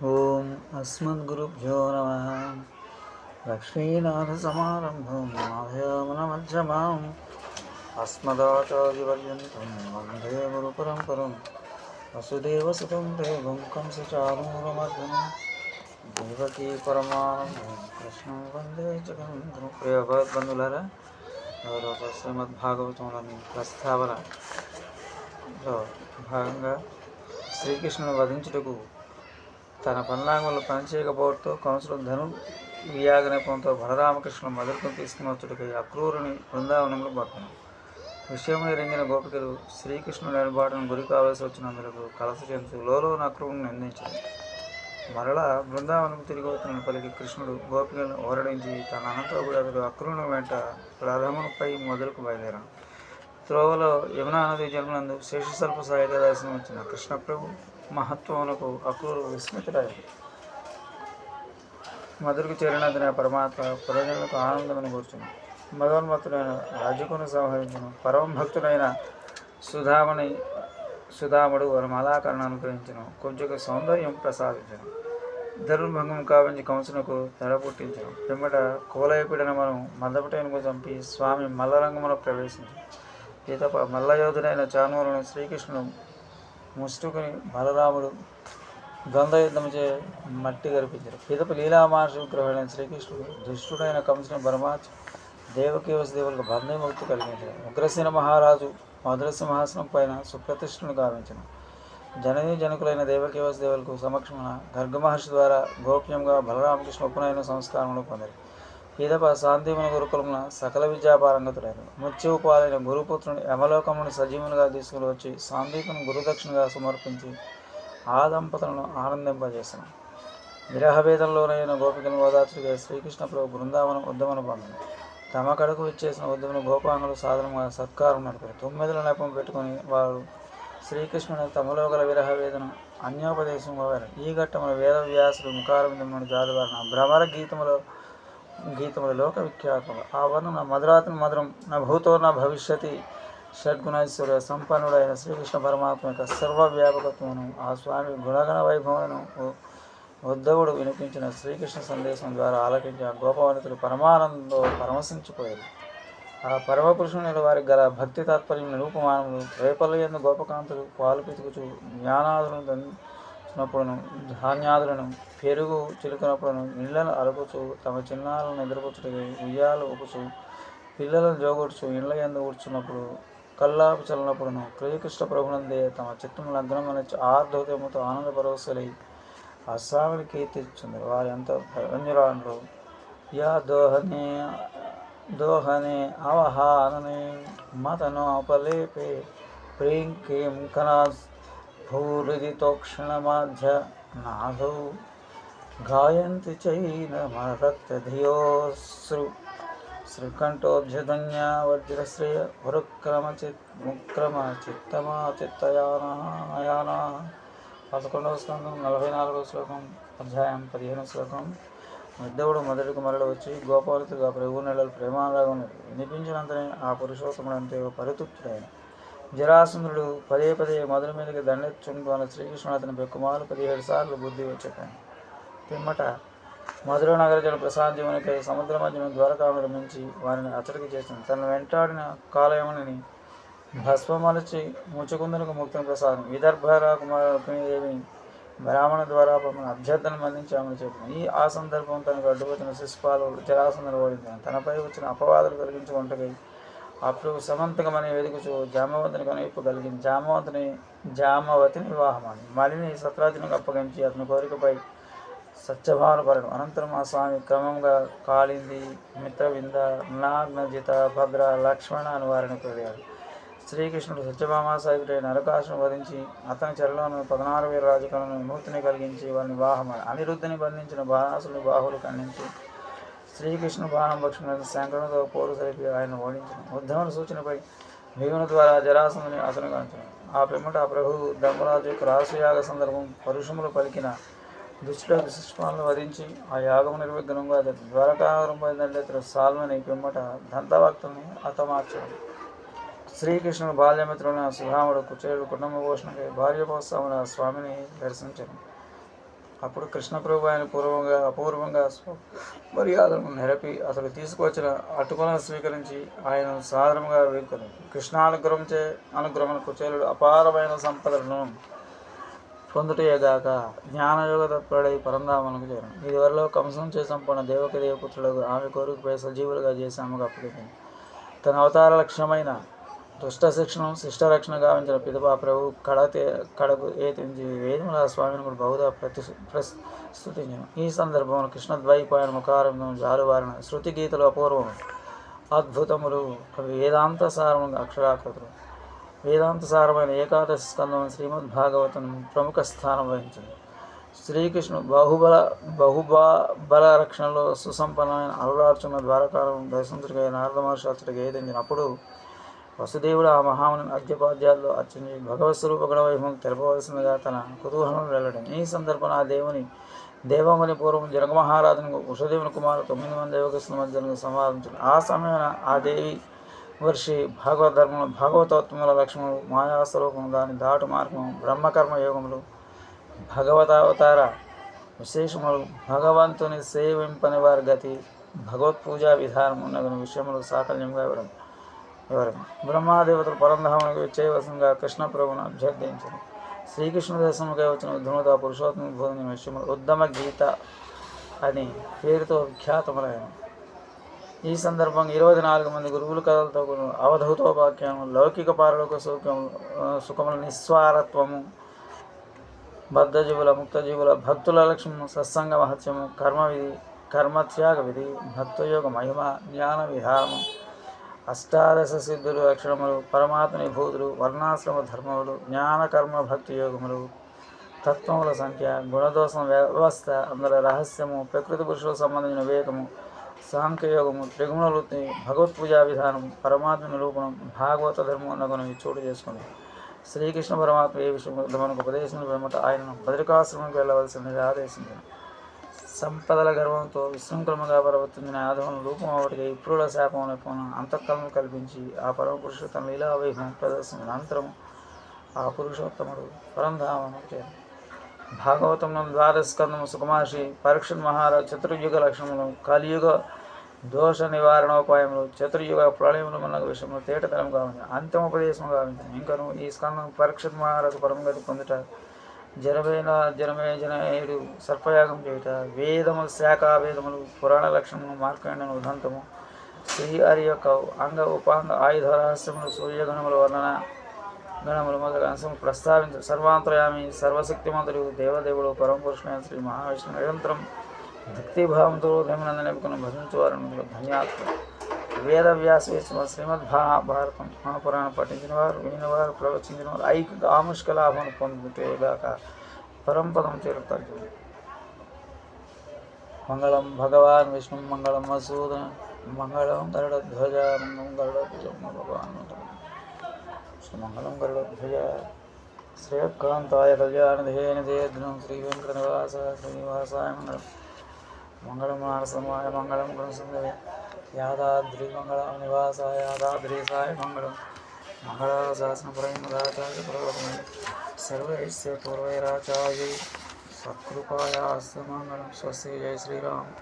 ఓం అస్మద్గురుభ్యో నమ. లక్ష్మీనాథసమారంభం మాధవమనమధ్యమాం అస్మదాచార్యపర్యంతం వందే గురుపరంపరం వసుదేవసుతం దేవం కంసచారూరమర్ధనం దేవకీ పరమానందం కృష్ణం వందే జగన్ ప్రియ భగవద్బంధులరా ఎవరో శ్రీమద్భాగవతంలోని ప్రస్తావనలో భాగంగా శ్రీకృష్ణుని వధించుటకు తన పన్నాగంలో పనిచేయకపోవడంతో కంసుడు ధను వియాగ నెపంతో బలరామకృష్ణుడు మధురకు తీసుకుని అక్రూరుని బృందావనంలో పడుతున్నాడు విషయంలో రంగిన గోపికలు శ్రీకృష్ణుడు ఎడబాటును గురి కావలసి వచ్చినందుకు కలస చెందుతూ లోలోని అక్రూరుని నిందించాడు మరలా బృందావనం తిరిగి వస్తున్న పలికి కృష్ణుడు గోపికలను ఓరడించి తన అనంతో కూడా అతడు అక్రూరుని వెంట ప్రథమునిపై మొదలుకు బయలుదేరాడు. త్రోవలో యమునా నది జన్మనందు శేషసల్ప సాయిగా దర్శనం వచ్చిన కృష్ణప్రభు మహత్వమునకు అక్రూరు విస్మితుడాయి మధురకు చేరినందున పరమాత్మ ప్రజలకు ఆనందమని కూర్చును. భగవన్మత్తుడైన రాజుకును సంహరించను. పరమ భక్తుడైన సుధామణి సుధాముడు వరమాలాకరణ అనుగ్రహించను. కొంచెం సౌందర్యం ప్రసాదించను. ధర్మభంగం కావించి కంసునకు తెర పుట్టించను. పిమ్మట కోలయపీడన మనం మల్లపటేనుకు చంపి స్వామి మల్లరంగములో ప్రవేశించను. ఈతప మల్లయోధుడైన చానూరుని శ్రీకృష్ణుడు ముష్టుకుని బలరాముడు ద్వంద్వ చే మట్టి గరిపించారు. పిదప లీలామార్ష విగ్రహుడైన శ్రీకృష్ణుడు దుష్టుడైన కంసుని బరమాచి దేవకీ వసుదేవులకు బంధవిముక్తి కలిగించారు. ఉగ్రసేన మహారాజు మధుర సింహాసనం పైన సుప్రతిష్ఠను గావించను జనని జనకులైన దేవకీ వసుదేవులకు సమక్షమున గర్గ మహర్షి ద్వారా గోప్యంగా బలరామకృష్ణ ఉపనయన సంస్కారములు పొందారు. ఈదప శాంతిముని గురుకులమున సకల విద్యాపారంగతుడైన మృత్యువు పాలైన గురుపుత్రుని యమలోకముని సజీవునిగా తీసుకుని వచ్చి సాందీపుని గురుదక్షిణగా సమర్పించి ఆ దంపతులను ఆనందింపజేసిన. విరహభేదంలోనైన గోపికను ఓదార్చుగా శ్రీకృష్ణ ప్రభు బృందావనం ఉద్దమన పొందిన. తమ కడుకు ఇచ్చేసిన ఉద్యమను గోపాంగులు సాధనంగా సత్కారం నడిపారు. తొమ్మిదిల నెపం పెట్టుకుని వారు శ్రీకృష్ణుని తమలో గల విరహ వేదన అన్యోపదేశం వారు ఈ ఘట్టమున వేద ముఖారం ముఖారవిందమును జాదువారిన భ్రమర గీతములో గీతములు లోక విఖ్యాతములు. ఆ వర్ణన మధురాతను మధురం నా భూతో నా భవిష్యతి షడ్గుణైశ్వర్య సంపన్నుడైన శ్రీకృష్ణ పరమాత్మ యొక్క సర్వవ్యాపకత్వమును ఆ స్వామి గుణగణ వైభవమును ఉద్ధవుడు వినిపించిన శ్రీకృష్ణ సందేశం ద్వారా ఆలకించిన గోపవనితులు పరమానందంలో పరమశించిపోయారు ఆ పరమపురుషుని వారికి గల భక్తి తాత్పర్యం నిరూపమానములు రేపల్లి ఎందు గోపకాంతులు పాలు పితుకుచు జ్ఞానాదులను దంచినప్పుడును ధాన్యాదులను పెరుగు చిలుకునప్పుడును ఇళ్ళను అరుపుచు తమ చిన్నాలను నిద్రపుచ్చుటకి ఉయ్యాలు ఊపుచు పిల్లలను జోగొడుచు ఇండ్ల ఎందు కూర్చున్నప్పుడు కల్లాపు చల్లనప్పుడును క్రియకృష్ణ ప్రభునందే తమ చిత్తం లగ్నమని ఆర్ధోదయముతో ఆనంద పరవశలై అస్సామిని స్వామిని వారు ఎంత ధన్యురాండ్రు యా దోహనే దోహనే మతను అపలేపే ప్రేంకేం కనాస్ భూరిదితోక్షణమాధ్య నాథౌ గాయంతి చైనమరక్తధియోశ్రు శ్రీకంఠోభ్యధన్య వజ్రశ్రేయ వరుక్రమచిత్ ముక్రమ చిత్తమా చిత్తయానా పదకొండవ స్కందం నలభై నాలుగవ శ్లోకం అధ్యాయం పదిహేను శ్లోకం. ఉద్ధవుడు మొదటికి కుమారుడు వచ్చి గోపాలతుగా ప్రభు నెలలు ప్రేమారాగం వినిపించినంతనే ఆ పురుషోత్తముడంతే పరితృప్తుడైన. జరాసుంద్రుడు పదే పదే మొదటి మీదకి దండెచ్చుంటూ అన్న శ్రీకృష్ణుడు అతని పెక్కుమాలు పదిహేడు సార్లు బుద్ధి చెప్పాను పిమ్మట మధుర నగర జన ప్రసాద్యమునికై సముద్ర మధ్యన ద్వారకాముడు మించి వారిని అతడికి చేసింది తను వెంటాడిన కాలయముని భస్మమలచి ముచ్చుకుందునకు ముక్తం ప్రసాదం. విదర్భ రాకుమారుని బ్రాహ్మణ ద్వారా పంపిన అభ్యర్థన అందించి ఆమెను చెప్పింది ఈ ఆ సందర్భం తనకు అడ్డువచ్చిన శిశుపాలు జరాసందరు ఓడించాను తనపై వచ్చిన అపవాదులు కలిగించి అప్పుడు సమంతకమని వెతుకుచు జామవంతుని కనువిప్పు కలిగింది జామవంతుని జామవతిని వివాహమాని. మలిని సత్రాజునికి అప్పగించి అతని కోరికపై సత్యభావనపరడు అనంతరం ఆ స్వామి క్రమంగా కాళింది మిత్రవింద నాగ్నజిత భద్ర లక్ష్మణ అని వారిని కోరాడు. శ్రీకృష్ణుడు సత్యభామాసాయుడైన నరకాసును వధించి అతని చెరలోను పదనారు వేల రాజుకలను విముక్తిని కలిగించి వారిని వివాహమాడు అనిరుద్ధిని బంధించిన బాణాసుని బాహులు ఖండించి శ్రీకృష్ణ బాణం భక్షణ శంకరునితో పోరు సరిపి ఆయన ఓడించిన. ఉద్ధవుని సూచనపై భీముని ద్వారా జరాసందని అతనుగాంచిన ఆ పిమ్మట ఆ ప్రభు ధర్మరాజు యొక్క రాసయాగ సందర్భం పరుషములు పలికిన దుష్టుల శిష్పాలను వధించి ఆ యాగము నిర్విఘ్నంగా ద్వారకావరం బయలుదేరి సాల్మని పిమ్మట దంతభక్తుల్ని హతమార్చడం. శ్రీకృష్ణుడు బాల్యమిత్రులైన సుధాముడు కుచేరుడు కుటుంబ పోషణకై భార్య స్వామిని దర్శించడం అప్పుడు కృష్ణప్రభు ఆయన పూర్వంగా అపూర్వంగా మర్యాదలను నెరపి అతడు తీసుకువచ్చిన అటుకులను స్వీకరించి ఆయన సాధారణంగా వేడుకొని. కృష్ణానుగ్రహంచే అనుగ్రహం కుచేలుడు అపారమైన సంపదలను పొందుటయేగాక జ్ఞానయోగ తత్పరుడై పరంధామలకు చేరను. ఇదివరలో కంసం చేసి సంపన్న దేవక దేవపుత్రులకు ఆమె కోరికపై సజీవులుగా చేసి ఆమెకు అప్పగించింది తన అవతార లక్ష్యమైన దుష్ట శిక్షణం శిష్ట రక్షణ గావించిన పిదపా ప్రభు కడతే కడకు ఏతించి వేదముల స్వామిని కూడా బహుదా ప్రతి ప్రస్తుతించను ఈ సందర్భంలో కృష్ణద్వైపాయన ముఖారంభం జారువారిన శృతి గీతలు అపూర్వం అద్భుతములు. వేదాంత సారముగా అక్షరాకృతులు. వేదాంత సారమైన ఏకాదశి స్కందం శ్రీమద్ భాగవతం ప్రముఖ స్థానం వహించింది. శ్రీకృష్ణుడు బాహుబల బహుబా బల రక్షణలో సుసంపన్నమైన అరుణార్చన ద్వారకాలను దర్శించడిగా నారద మహర్షి అతడికి ఏదించినప్పుడు వసుదేవుడు ఆ మహాముని అర్ఘ్యపాద్యాల్లో అర్చించి భగవత్ స్వరూప గుణవైభవం తెలపవలసిందిగా తన కుతూహలం వెళ్ళడం ఈ సందర్భంలో ఆ దేవుని దేవముని పూర్వం జనక వసుదేవుని కుమారు తొమ్మిది మంది దేవకృష్ణ మధ్యను సంవాదించారు ఆ సమయాన ఆ దేవి వర్షి భాగవత ధర్మములు భాగవతోత్తముల లక్ష్మణులు మాయాస్వరూపము దాని దాటు మార్గము బ్రహ్మకర్మ యోగములు భగవతావతార విశేషములు భగవంతుని సేవింపని వారి గతి భగవత్ పూజా విధానం ఉన్న విషయములు సాకల్యంగా వివరం వివరం బ్రహ్మాదేవతలు పరంధామునికి విచ్చేయవసంగా కృష్ణ ప్రభును అభ్యర్థించింది శ్రీకృష్ణ వచ్చిన ఉద్యమత పురుషోత్తమ భూమి విషయంలో ఉద్దమ గీత అని పేరుతో విఖ్యాతములైన ఈ సందర్భంగా ఇరవై నాలుగు మంది గురువుల కథలతో కూడిన అవధూతోపాఖ్యానం లౌకిక పారలోక సుఖం సుఖముల నిస్వారత్వము బద్ధజీవుల ముక్తజీవుల భక్తుల లక్ష్యము సత్సంగ మహత్యము కర్మ విధి కర్మత్యాగ విధి భక్తయోగ మహిమ జ్ఞాన విహారము అష్టాదశ సిద్ధులు అక్షరములు పరమాత్మని భూతులు వర్ణాశ్రమ ధర్మములు జ్ఞానకర్మ భక్తి యోగములు తత్వముల సంఖ్య గుణదోషం వ్యవస్థ అందులో రహస్యము ప్రకృతి పురుషులకు సంబంధించిన వివేకము సాంఖ్యయోగము త్రిగుణ వృత్తి భగవత్ పూజా విధానం పరమాత్మ నిరూపణం భాగవత ధర్మం చోటు చేసుకుంది శ్రీకృష్ణ పరమాత్మ ఏ విషయంలో మనకు ఉపదేశం వెంబట ఆయన భద్రికాశ్రమంకి వెళ్ళవలసిందిగా ఆదేశించారు. సంపదల గర్వంతో విశృంఖలముగా పరవతుంది ఆధవం రూపం ఒకటిగా ఇప్పుడుల శాపంలో పోన అంతఃకలను కల్పించి ఆ పరమ పురుషుడు తన లీలా వైభవం ప్రదర్శన అనంతరం ఆ పురుషోత్తముడు పరంధామను చేరు. భాగవతం ద్వాదశ స్కందము సుకుమార్షి పరీక్ష మహారాజ్ చతుర్యుగ లక్షణములు కలియుగ దోష నివారణోపాయములు చతుర్యుగ ప్రళయములు మన విషయంలో తేటతనం కావాలి అంతిమోపదేశం కావాలి ఇంకను ఈ స్కందం పరీక్ష మహారాజు పరమగతి పొందుట జనమైన జనమే జనయుడు సర్పయాగం చేయుట వేదములు శాఖ వేదములు పురాణ లక్షణము మార్కండను ఉదంతము. శ్రీ హరి యొక్క అంగ ఉపాంగ ఆయుధ రహస్యములు సూర్యగణముల వర్ణన గణములు మొదలగు అంశము ప్రస్తావించు. సర్వాంతర్యామి సర్వశక్తిమంతుడు దేవదేవుడు పరమపురుషుడైన శ్రీ మహావిష్ణు నిరంతరం భక్తిభావంతో ధర్మనంద నిపుణులు ధన్యాత్మ వేద వ్యాస శ్రీమద్ భారతం మహాపురాణం పఠించిన వారు వినిన వారు ప్రవచించిన వారు ఐక ఆముష్క లాభం పొందుతేగాక పరంపదం చేరుతారు మంగళం భగవాన్ విష్ణు మంగళం మసూదన మంగళం గరుడధ్వజ మంగళం గరుడధ్వజ భగవాన్ మంగళం గరుడధ్వజ శ్రేయకాంతాయ కళ్యాణధేన దేద్రం శ్రీ వెంకటనివాస శ్రీనివాసాయ మంగళం మంగళం మానసమాయ మంగళం గుణసుందరే యాదాద్రి మంగళం నివాసాయ యాదాద్రీసాయ మంగళం. మంగళాశాసనపరమదాచార్య పురోగమై సర్వైశ్య పూర్వైరాచార్య సత్కృపాయాస్త మంగళం. స్వస్తి జయ శ్రీరామ్.